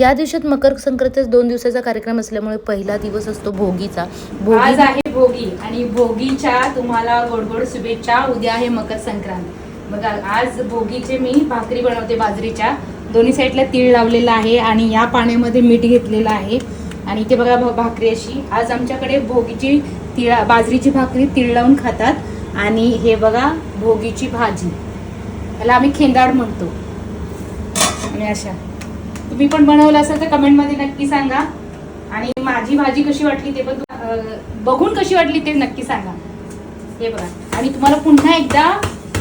या दिवसात मकर संक्रांतीचा दोन दिवसाचा कार्यक्रम असल्यामुळे पहिला दिवस असतो भोगीचा. आज भोगी आहे भोगी आणि भोगीच्या तुम्हाला गोडगोड शुभेच्छा. उद्या आहे मकर संक्रांत. बघा आज भोगीचे मी भाकरी बनवते बाजरीच्या. दोन्ही साईडला तीळ लावलेला आहे आणि या पाण्यामध्ये मीठ घेतलेलं आहे. आणि इथे बघा भाकरी अशी. आज आमच्याकडे भोगीची तिळा बाजरीची भाकरी तीळ लावून खातात. आणि हे बघा भोगीची भाजी. याला आम्ही खेंदाड म्हणतो. आणि अशा. तुम्ही पण बनवलं असेल तर कमेंटमध्ये नक्की सांगा. आणि माझी भाजी कशी वाटली ते पण बघून कशी वाटली ते नक्की सांगा. हे बघा. आणि तुम्हाला पुन्हा एकदा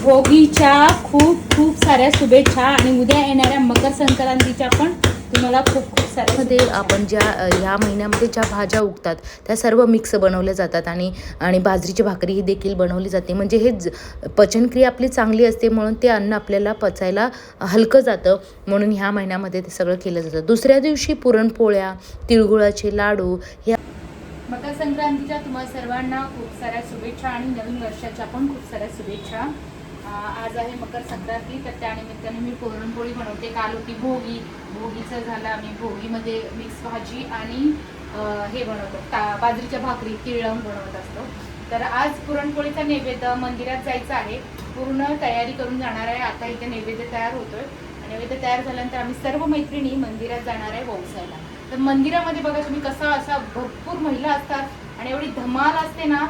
भोगीच्या खूप खूप साऱ्या शुभेच्छा आणि उद्या येणाऱ्या मकर संक्रांतीच्या पण तुम्हाला खूप मध्ये आपण ज्या ह्या महिन्यामध्ये ज्या भाज्या उगतात त्या सर्व मिक्स बनवल्या जातात आणि आणि बाजरीची भाकरी ही देखील बनवली जाते. म्हणजे हे ज- पचनक्रिया आपली चांगली असते म्हणून ते अन्न आपल्याला पचायला हलकं जातं. म्हणून ह्या महिन्यामध्ये ते सगळं केलं जातं. दुसऱ्या दिवशी पुरणपोळ्या तिळगुळाचे लाडू ह्या मकर संक्रांतीच्या तुम्हाला सर्वांना खूप साऱ्या शुभेच्छा आणि नवीन वर्षाच्या पण खूप साऱ्या शुभेच्छा. आज आहे मकर संक्रांती तर त्यानिमित्ताने मी पुरणपोळी बनवते. काल होती भोगी. भोगीचं झालं आम्ही भोगीमध्ये मिक्स भाजी आणि हे बनवतो. ता बाजरीच्या भाकरी तिळवून बनवत असतो. तर आज पुरणपोळीचा नैवेद्य मंदिरात जायचं आहे. पूर्ण तयारी करून जाणार आहे. आता इथे नैवेद्य तयार होतोय. आणि नैवेद्य तयार झाल्यानंतर आम्ही सर्व मैत्रिणी मंदिरात जाणार आहे वौसायला तर मंदिरामध्ये बघा तुम्ही कसा असा भरपूर महिला असतात. आणि एवढी धमाल असते ना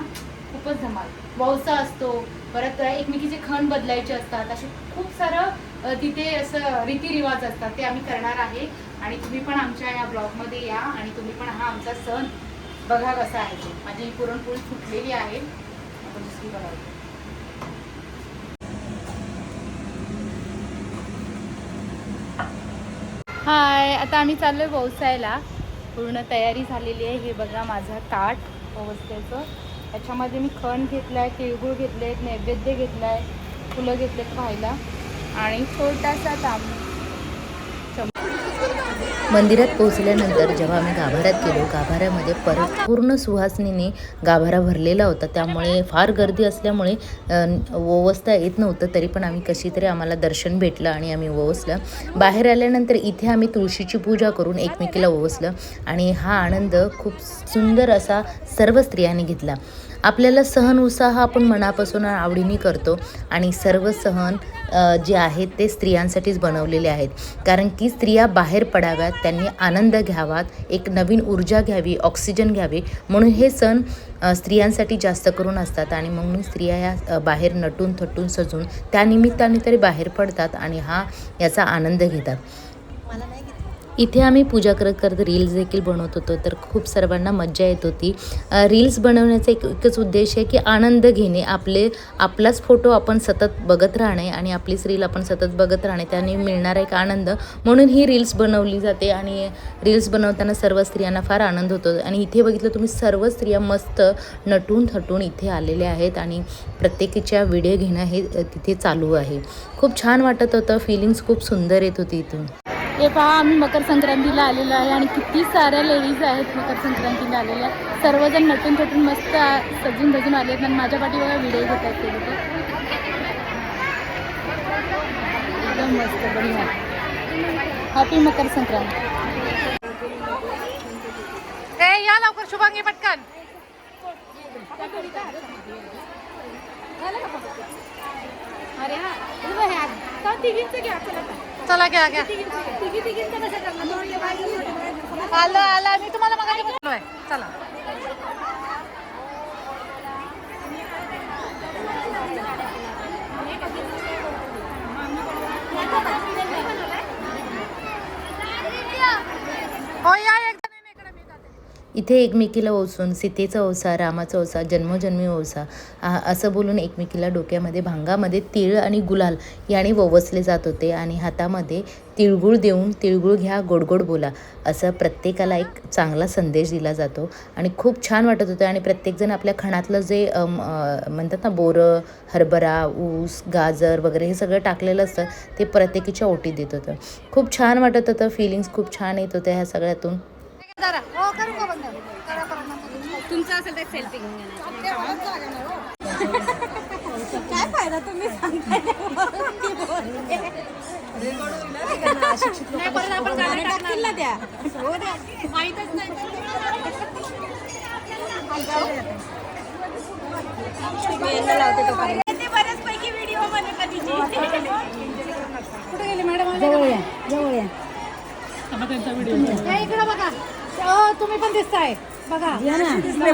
खूपच धमाल. वौसा असतो परत एकमेकीचे खण बदलायचे असतात. असे खूप सारं तिथे असं रीतिरिवाज असतात. ते आम्ही करणार आहे. आणि तुम्ही पण आमच्या या ब्लॉगमध्ये या आणि तुम्ही पण हा आमचा सण बघा कसा आहे तो. माझी पुरणपोळी फुटलेली आहे. आपण दुसरी बघावी हाय आता आम्ही चाललोय पोहोचायला पूर्ण तयारी झालेली आहे. हे बघा माझा ताट पोहोचल्याचं त्याच्यामध्ये मी खण घेतला आहे तिळगुळ घेतले आहेत नैवेद्य घेतला आहे फुलं घेतलेत खायला आणि छोटासा तांब मंदिरात पोहोचल्यानंतर जेव्हा आम्ही गाभाऱ्यात गेलो गाभाऱ्यामध्ये परत पूर्ण सुहासनीने गाभारा भरलेला होता. त्यामुळे फार गर्दी असल्यामुळे ओवसता येत नव्हतं तरी पण आम्ही कशी तरी आम्हाला दर्शन भेटलं आणि आम्ही ओवसलं बाहेर आल्यानंतर इथे आम्ही तुळशीची पूजा करून एकमेकीला ओवसलं आणि हा आनंद खूप सुंदर असा सर्व स्त्रियांनी घेतला. आपल्याला सहन उत्साह आपण मनापासून आवडीने करतो आणि सर्व सहन जे आहेत ते स्त्रियांसाठीच बनवलेले आहेत. कारण की स्त्रिया बाहेर पडाव्यात त्यांनी आनंद घ्यावात एक नवीन ऊर्जा घ्यावी ऑक्सिजन घ्यावी. म्हणून हे सण स्त्रियांसाठी जास्त करून असतात आणि म्हणून स्त्रिया या बाहेर नटून थटून सजून त्यानिमित्ताने तरी बाहेर पडतात आणि हा याचा आनंद घेतात. इथे आम्ही पूजा करत करत रील्स देखील बनवत होतो तर खूप सर्वांना मज्जा येत होती. रील्स बनवण्याचा एक एकच उद्देश आहे की आनंद घेणे आपले आपलाच फोटो आपण सतत बघत राहणे आणि आपलीच रील आपण सतत बघत राहणे त्याने मिळणारा एक आनंद. म्हणून ही रील्स बनवली जाते आणि रील्स बनवताना सर्व स्त्रियांना फार आनंद होतो. आणि इथे बघितलं तुम्ही सर्व स्त्रिया मस्त नटून थटून इथे आलेल्या आहेत आणि प्रत्येकीच्या व्हिडिओ घेणं हे तिथे चालू आहे. खूप छान वाटत होतं. फिलिंग्स खूप सुंदर येत होती इथून. हे पहा आम्ही मकर संक्रांतीला आलेलो आहे आणि किती साऱ्या लेडीज आहेत मकर संक्रांतीला आलेल्या. सर्वजण नटून थटून मस्त सजून धजून आले आहेत. आणि माझ्या पाठीवर व्हिडिओ घेत आहेत ते लोक. एकदम मस्त बढिया. हॅपी मकर संक्रांत या लवकर शुभांगी पटकन. अरे हा तिघींचं घ्या चला घ्या घ्या. आलं आलं. मी तुम्हाला मग चला हो या एकदा नाही, नाही, इकडे मी जाते. इथे एकमेकीला ओसून सीतेचा ओसा रामाचा ओसा जन्मोजन्मी ओसा असं बोलून एकमेकीला डोक्यामध्ये भांगामध्ये तिळ आणि गुलाल याने ववसले जात होते आणि हातामध्ये तिळगुळ देऊन तिळगुळ घ्या गोडगोड बोला असं प्रत्येकाला एक चांगला संदेश दिला जातो आणि खूप छान वाटत होतं आणि प्रत्येकजण आपल्या खणातलं जे म्हणतात ना बोरं हरभरा ऊस गाजर वगैरे हे सगळं टाकलेलं असतं ते प्रत्येकीच्या ओटीत देत होतं. खूप छान वाटत होतं फिलिंग्स खूप छान येत होत्या ह्या सगळ्यातून जरा हो करू का बंद करा परत नंतर. तुमचं असेल तर सेल्फी घेऊन घेणार हो. काय फायदा तुम्ही सांगताय? हो द्या. माहीतच नाही. ते बऱ्याचपैकी व्हिडिओमध्ये कुठे गेले मॅडम? जवळ या जवळ या. या इकडं बघा. तुम्ही पण दिसताय. बघा दिसले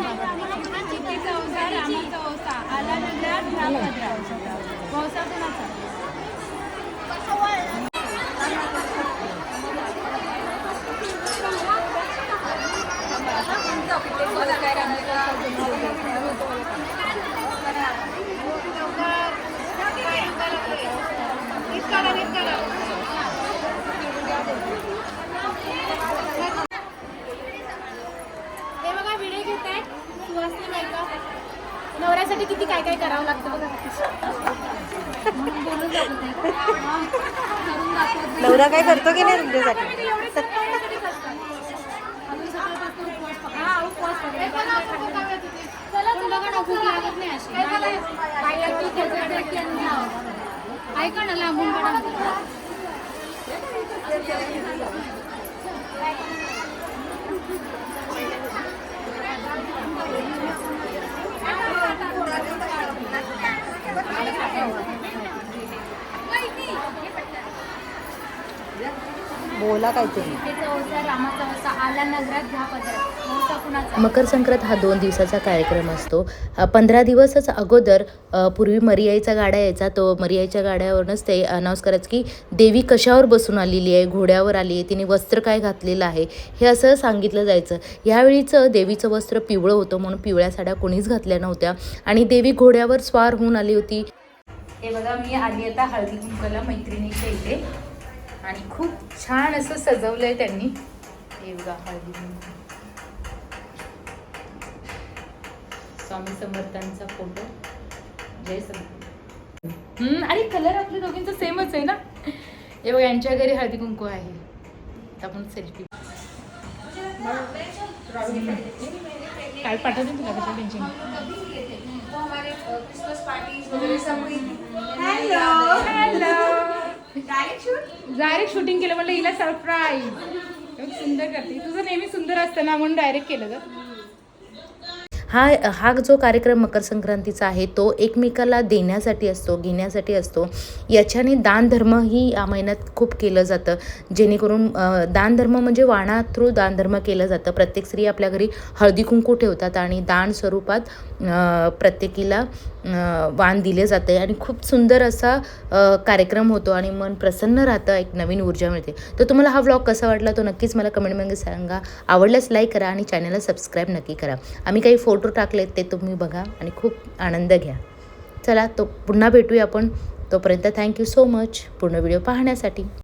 चिठ्ठीचा ओसा रामाचा ओसा आला नंतर ह्या पदरात. वौसा कोणाचा? हे बघा व्हिडिओ घेत आहेत सुहासनी बायका नवऱ्यासाठी किती काय काय करावं लागतं. नवरा काय करतो की नाही तुमच्यासाठी. हा. ऐका ना लांबून Thank you. बोला काहीतरी चिठ्ठीचा ओसा रामाचा ओसा आला नगरात घ्या पदरात. ओसा कुणाचा? मकर संक्रांत हा दोन दिवसाचा कार्यक्रम असतो. अ, पंधरा दिवसच अगोदर अ, पूर्वी मरियाईचा गाड्या यायचा. तो मरियाईच्या गाड्यावरूनच ते अनाऊन्स करायचं की देवी कशावर बसून आलेली आहे? घोड्यावर आली आहे? तिने वस्त्र काय घातलेलं आहे? हे असं सांगितलं जायचं. यावेळीचं देवीचं वस्त्र पिवळं होतं म्हणून पिवळ्या साड्या कोणीच घातल्या नव्हत्या. आणि देवी घोड्यावर स्वार होऊन आली होती. हे बघा मी आली आता हळदी कुंकाला मैत्रिणीच्या इथे. आणि खूप छान असं सजवलंय त्यांनी. हे बघा हळदी स्वामी समर्थांचा फोटो जय समर्थ हम्म, अरे कलर आपल्या दोघींचा सेमच आहे ना? हे बघा यांच्या घरी हळदी कुंकू आहे. आता आपण सेल्फी काल पाठवते तुला कसं टेन्शन डायरेक्ट शूटिंग केलं म्हटलं हिला सरप्राईज सुंदर करते. तुझं नेहमी सुंदर असतं ना म्हणून डायरेक्ट केलं ग. हा हा जो कार्यक्रम मकर संक्रांतीचा आहे तो एकमेकाला देण्यासाठी असतो घेण्यासाठी असतो. याच्याने दानधर्म ही या महिन्यात खूप केलं जातं. जेणेकरून दानधर्म म्हणजे वाणा थ्रू दानधर्म केलं जातं. प्रत्येक स्त्री आपल्या घरी हळदी कुंकू ठेवतात आणि दान स्वरूपात प्रत्येकीला वाण दिले जाते आणि खूप सुंदर असा कार्यक्रम होतो आणि मन प्रसन्न राहतं एक नवीन ऊर्जा मिळते. तर तुम्हाला हा व्लॉग कसा वाटला तो नक्कीच मला कमेंटमध्ये सांगा. आवडल्यास लाईक करा आणि चॅनलला सबस्क्राईब नक्की करा. आम्ही काही फोटो टाकले ते तुम्ही बघा आणि खूप आनंद घ्या. चला तो पुन्हा भेटूया आपण. तोपर्यंत थँक्यू सो मच पूर्ण व्हिडिओ पाहण्यासाठी.